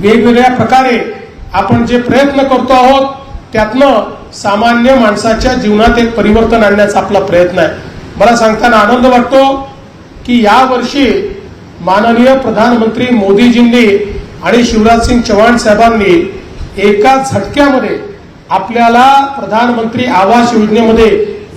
वेगवेगळ्या प्रकारे आपण जे प्रयत्न करतो आहोत त्यातनं सामान्य माणसाच्या जीवनात एक परिवर्तन आणण्याचा आपला प्रयत्न आहे. मला सांगताना आनंद वाटतो की या वर्षी माननीय प्रधानमंत्री मोदीजींनी आणि शिवराज सिंग चव्हाण साहेबांनी एका झटक्यामध्ये आपल्याला प्रधानमंत्री आवास योजनेमध्ये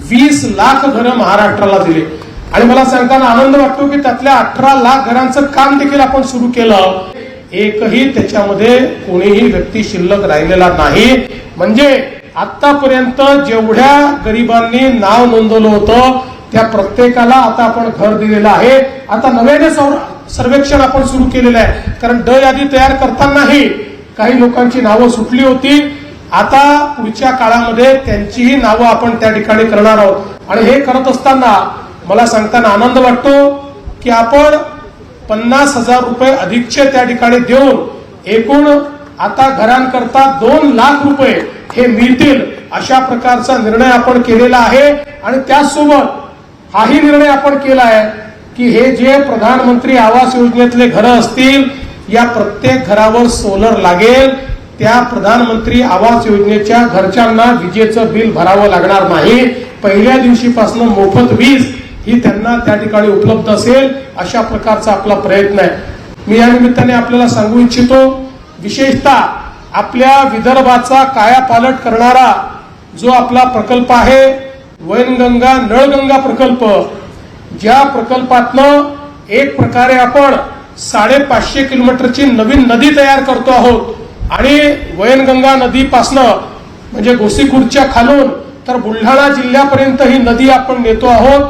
वीस लाख घरं महाराष्ट्राला दिले. आणि मला सांगताना आनंद वाटतो की त्यातल्या अठरा लाख घरांचं काम देखील आपण सुरू केलं. एकही त्याच्यामध्ये कोणीही व्यक्ती शिल्लक राहिलेला नाही. म्हणजे आतापर्यंत जेवढ्या गरिबांनी नाव नोंदवलं होतं त्या प्रत्येकाला आता आपण घर दिलेलं आहे. आता नव्याने सर्वेक्षण आपण सुरू केलेलं आहे. कारण ड यादी तयार करतानाही काही लोकांची नावं सुटली होती. आता पुढच्या काळामध्ये त्यांचीही नावं आपण त्या ठिकाणी करणार आहोत. आणि हे करत असताना मला सांगताना आनंद वाटतो की आपण पन्नास हजार रुपये अधिकचे त्या ठिकाणी देऊन एकूण आता घरांकरता दोन लाख रुपये हे मिळतील अशा प्रकारचा निर्णय आपण केलेला आहे. आणि त्याचसोबत हाही निर्णय आपण केला आहे की हे जे प्रधानमंत्री आवास योजनेतले घरं असतील या प्रत्येक घरावर सोलर लागेल. त्या प्रधानमंत्री आवास योजनेच्या घरच्यांना विजेचं बिल भरावं लागणार नाही. पहिल्या दिवशीपासून मोफत वीज ही त्यांना त्या ठिकाणी उपलब्ध असेल अशा प्रकारचा आपला प्रयत्न आहे. मी या निमित्ताने आपल्याला सांगू इच्छितो विशेषतः आपल्या विदर्भाचा कायापालट करणारा जो आपला प्रकल्प आहे वैनगंगा नळगंगा प्रकल्प ज्या प्रकल्पातनं एक प्रकारे आपण साडेपाचशे किलोमीटरची नवीन नदी तयार करतो आहोत आणि वैनगंगा नदीपासनं म्हणजे गोसीखुर्दच्या खालून तर बुलढाणा जिल्ह्यापर्यंत ही नदी आपण नेतो आहोत.